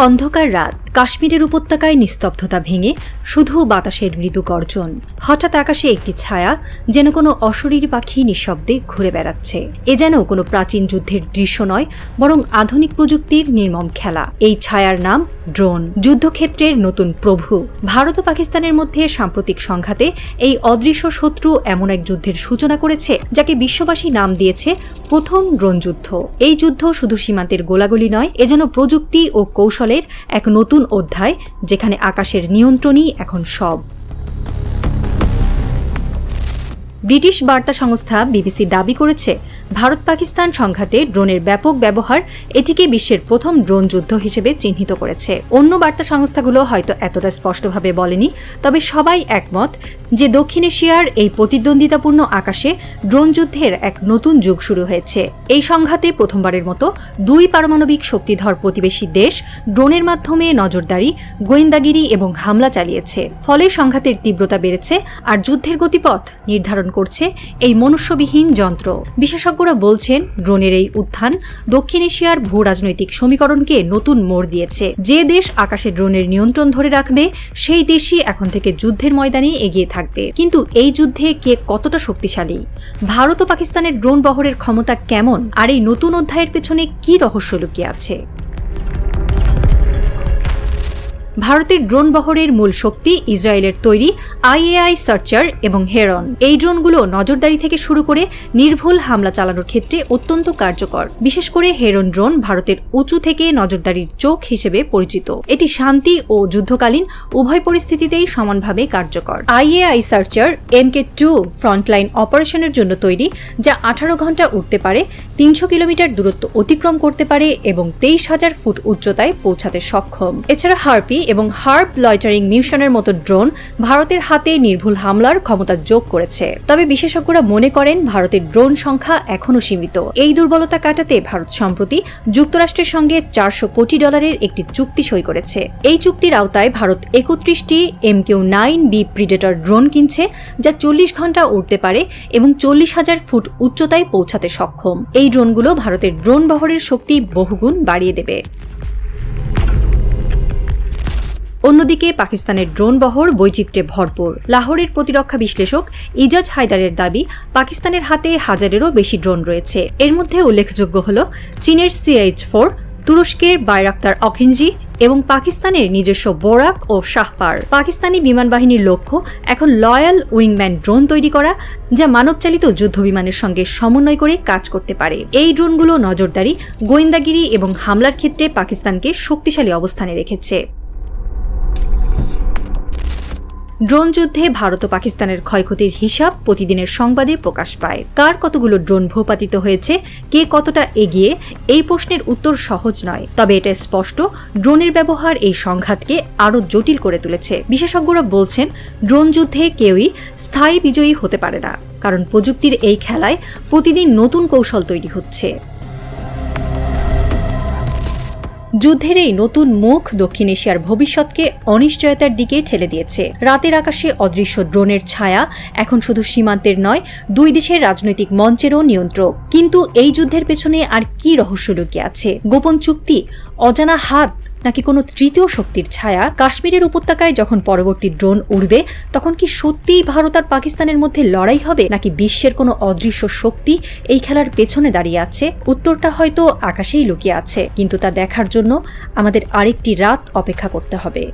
অন্ধকার রাত। কাশ্মীরের উপত্যকায় নিস্তব্ধতা ভেঙে শুধু বাতাসের মৃদু গর্জন। হঠাৎ আকাশে একটি ছায়া যেন কোনো অশরীর পাখি নিঃশব্দে ঘুরে বেড়াচ্ছে। এ যেন কোনো প্রাচীন যুদ্ধের দৃশ্য নয়, বরং আধুনিক প্রযুক্তির নির্মম খেলা। এই ছায়ার নাম ড্রোন। যুদ্ধক্ষেত্রের নতুন প্রভু। ভারত ও পাকিস্তানের মধ্যে সাম্প্রতিক সংঘাতে এই অদৃশ্য শত্রু এমন এক যুদ্ধের সূচনা করেছে, যাকে বিশ্ববাসী নাম দিয়েছে প্রথম ড্রোন যুদ্ধ। এই যুদ্ধ শুধু সীমান্তের গোলাগুলি নয়, এ যেন প্রযুক্তি ও কৌশলের এক নতুন অধ্যায় যেখানে আকাশের নিয়ন্ত্রণই এখন সব। ব্রিটিশ বার্তা সংস্থা বিবিসি দাবি করেছে, ভারত পাকিস্তান সংঘাতে ড্রোনের ব্যাপক ব্যবহার এটিকে বিশ্বের প্রথম ড্রোন যুদ্ধ হিসেবে চিহ্নিত করেছে। অন্য বার্তা সংস্থাগুলো হয়তো এতটা স্পষ্টভাবে বলেনি, তবে সবাই একমত যে দক্ষিণ এশিয়ার এই প্রতিদ্বন্দ্বিতাপূর্ণ আকাশে ড্রোন যুদ্ধের এক নতুন যুগ শুরু হয়েছে। এই সংঘাতে প্রথমবারের মতো দুই পারমাণবিক শক্তিধর প্রতিবেশী দেশ ড্রোনের মাধ্যমে নজরদারি, গোয়েন্দাগিরি এবং হামলা চালিয়েছে। ফলে সংঘাতের তীব্রতা বেড়েছে আর যুদ্ধের গতিপথ নির্ধারণ করছে এই মনুষ্যবিহীন যন্ত্র। বিশেষজ্ঞরা বলছেন, ড্রোনের এই উত্থান দক্ষিণ এশিয়ার ভূ রাজনৈতিক সমীকরণকে নতুন মোড় দিয়েছে। যে দেশ আকাশে ড্রোনের নিয়ন্ত্রণ ধরে রাখবে, সেই দেশই এখন থেকে যুদ্ধের ময়দানে এগিয়ে থাকবে। কিন্তু এই যুদ্ধে কে কতটা শক্তিশালী? ভারত ও পাকিস্তানের ড্রোন বহরের ক্ষমতা কেমন? আর এই নতুন অধ্যায়ের পেছনে কি রহস্য লুকিয়ে আছে? ভারতের ড্রোন বহরের মূল শক্তি ইসরায়েলের তৈরি আইএআই সার্চার এবং হেরন। এই ড্রোনগুলো নজরদারি থেকে শুরু করে নির্ভুল হামলা চালানোর ক্ষেত্রে অত্যন্ত কার্যকর। বিশেষ করে হেরন ড্রোন ভারতের উঁচু থেকে নজরদারির চোখ হিসেবে পরিচিত। এটি শান্তি ও যুদ্ধকালীন উভয় পরিস্থিতিতেই সমানভাবে কার্যকর। IAI Searcher MK two frontline অপারেশনের জন্য তৈরি, যা আঠারো ঘণ্টা উঠতে পারে, তিনশো কিলোমিটার দূরত্ব অতিক্রম করতে পারে এবং তেইশ হাজার ফুট উচ্চতায় পৌঁছাতে সক্ষম। এছাড়া হার্পি এবং হার্প লয়টারিং মিউশনের মতো ড্রোন ভারতের হাতে নির্ভুল হামলার ক্ষমতা যোগ করেছে। তবে বিশেষজ্ঞরা মনে করেন ভারতের ড্রোন সংখ্যা এখনও সীমিত। এই দুর্বলতা কাটাতে ভারত সম্প্রতি যুক্তরাষ্ট্রের সঙ্গে চারশো কোটি ডলারের একটি চুক্তি সই করেছে। এই চুক্তির আওতায় Bharat একত্রিশটি M Q nine B predator drone কিনছে, যা চল্লিশ ঘণ্টা উড়তে পারে এবং চল্লিশ হাজার ফুট উচ্চতায় পৌঁছাতে সক্ষম। এই ড্রোনগুলো ভারতের ড্রোন বহরের শক্তি বহুগুণ বাড়িয়ে দেবে। অন্যদিকে পাকিস্তানের ড্রোন বহর বৈচিত্র্যে ভরপুর। লাহোরের প্রতিরক্ষা বিশ্লেষক ইজাজ হায়দারের দাবি, পাকিস্তানের হাতে হাজারেরও বেশি ড্রোন রয়েছে। এর মধ্যে উল্লেখযোগ্য হল, চীনের সিএইচ ফোর, তুরস্কের বাইরাক্তার অখিনজি এবং পাকিস্তানের নিজস্ব বোরাক ও শাহপার। পাকিস্তানি বিমান বাহিনীর লক্ষ্য, এখন লয়াল উইংম্যান ড্রোন তৈরি করা, যা মানবচালিত যুদ্ধ বিমানের সঙ্গে সমন্বয় করে কাজ করতে পারে। এই ড্রোনগুলো নজরদারি, গোয়েন্দাগিরি এবং হামলার ক্ষেত্রে পাকিস্তানকে শক্তিশালী অবস্থানে রেখেছে। ড্রোন যুদ্ধে ভারত ও পাকিস্তানের ক্ষয়ক্ষতির হিসাব প্রতিদিনের সংবাদে প্রকাশ পায়। কার কতগুলো ড্রোন ভূপাতিত হয়েছে, কে কতটা এগিয়ে, এই প্রশ্নের উত্তর সহজ নয়। তবে এটা স্পষ্ট, ড্রোনের ব্যবহার এই সংঘাতকে আরও জটিল করে তুলেছে। বিশেষজ্ঞরা বলছেন, ড্রোন যুদ্ধে কেউই স্থায়ী বিজয়ী হতে পারে না, কারণ প্রযুক্তির এই খেলায় প্রতিদিন নতুন কৌশল তৈরি হচ্ছে। যুদ্ধের এই নতুন মুখ দক্ষিণ এশিয়ার ভবিষ্যৎকে অনিশ্চয়তার দিকে ঠেলে দিয়েছে। রাতের আকাশে অদৃশ্য ড্রোনের ছায়া এখন শুধু সীমান্তের নয়, দুই দেশের রাজনৈতিক মঞ্চেরও নিয়ন্ত্রক। কিন্তু এই যুদ্ধের পেছনে আর কি রহস্য লুকিয়ে আছে? গোপন চুক্তি, অজানা হাত নাকি কোনো তৃতীয় শক্তির ছায়া কাশ্মীরের উপত্যকায় যখন পরবর্তী ড্রোন উড়বে, তখন কি সত্যিই ভারত আর পাকিস্তানের মধ্যে লড়াই হবে, নাকি বিশ্বের কোনো অদৃশ্য শক্তি এই খেলার পেছনে দাঁড়িয়ে আছে? উত্তরটা হয়তো আকাশেই লুকিয়ে আছে, কিন্তু তা দেখার জন্য আমাদের আরেকটি রাত অপেক্ষা করতে হবে।